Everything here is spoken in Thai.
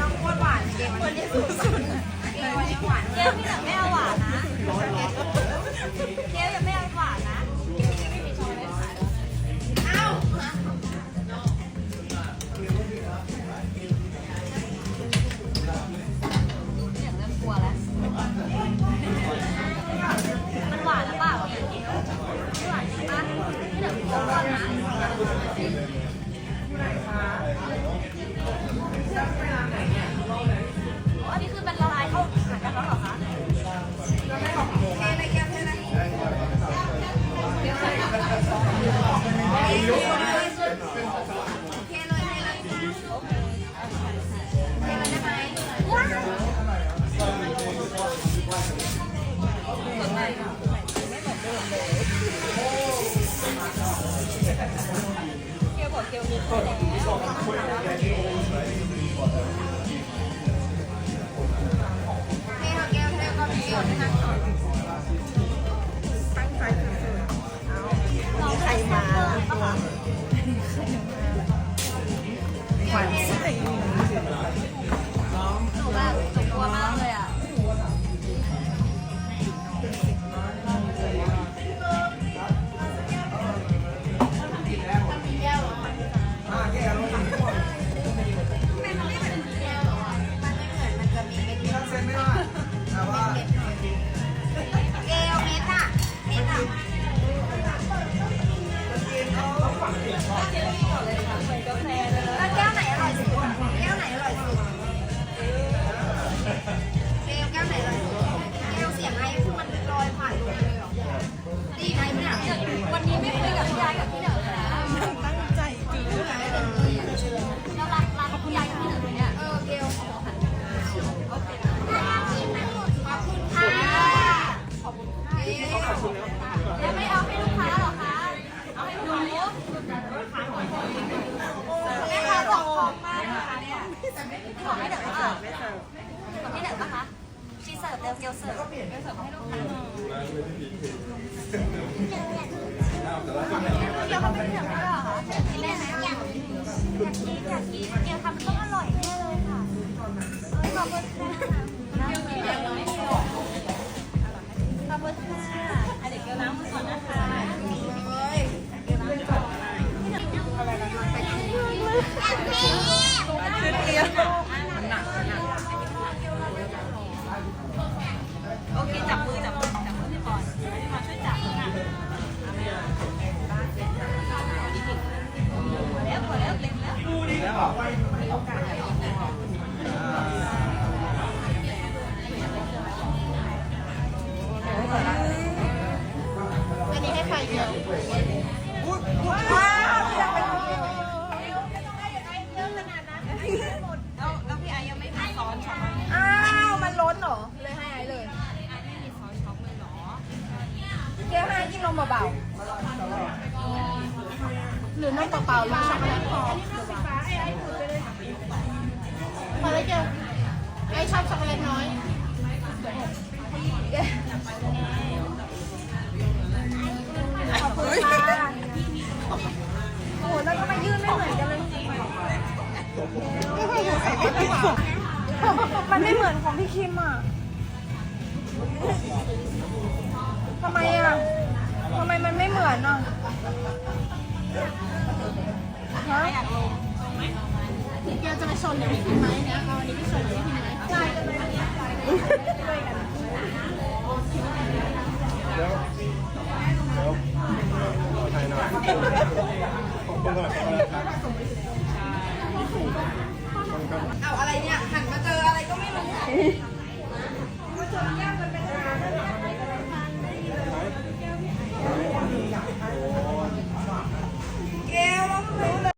น้องโคตรหวานเกมคนที่สุดเกมวันนี้หวานเกมพี่หนังไม่ เลยเทเทเลยได้ไหมว้าวเกลบอกเกลมีคนแล้วเทค่ะแก้วเทก็มีเกลียวด้วยนะน้อ บอกให้เดี๋ยวเสิร์ฟบอกให้เดี๋ยวปะคะชีเสิร์ฟเดี๋ยวเกลเสิร์ฟเกลเสิร์ฟให้ลูกค้าเกลเขาเป็นเหนือไม่หรอคะกินได้ไหมอยากกินอยากกินเกลทำต้องอร่อยแน่เลยค่ะขอบคุณค่ะเกลกินแบบไม่มีหรอกขอบคุณค่ะ นนมเบาๆหรือนมเปล่าๆหรือช็อกโกแลตพอพอแล้วเกี๊ยวไอชอบช็อกโกแลตน้อยขอบคุณค่ะโอ้โหแล้วทำไมยื่นไม่เหมือนกันเลยมันไม่เหมือนของพี่คิมอะทำไมอะ ทำไมมันไม่เหมือนอะฮะอยากลงเกียวจะไปชนเดี๋ยวพี่คิมไหมเนี่ยเอาอันนี้ไปชนเดี๋ยวพี่คิมไหมได้กันเลยช่วยกันเดี๋ยวเดี๋ยวขอถ่ายหน่อยขอบคุณก่อนขอบคุณครับเอาอะไรเนี่ยหันมาเจออะไรก็ไม่รู้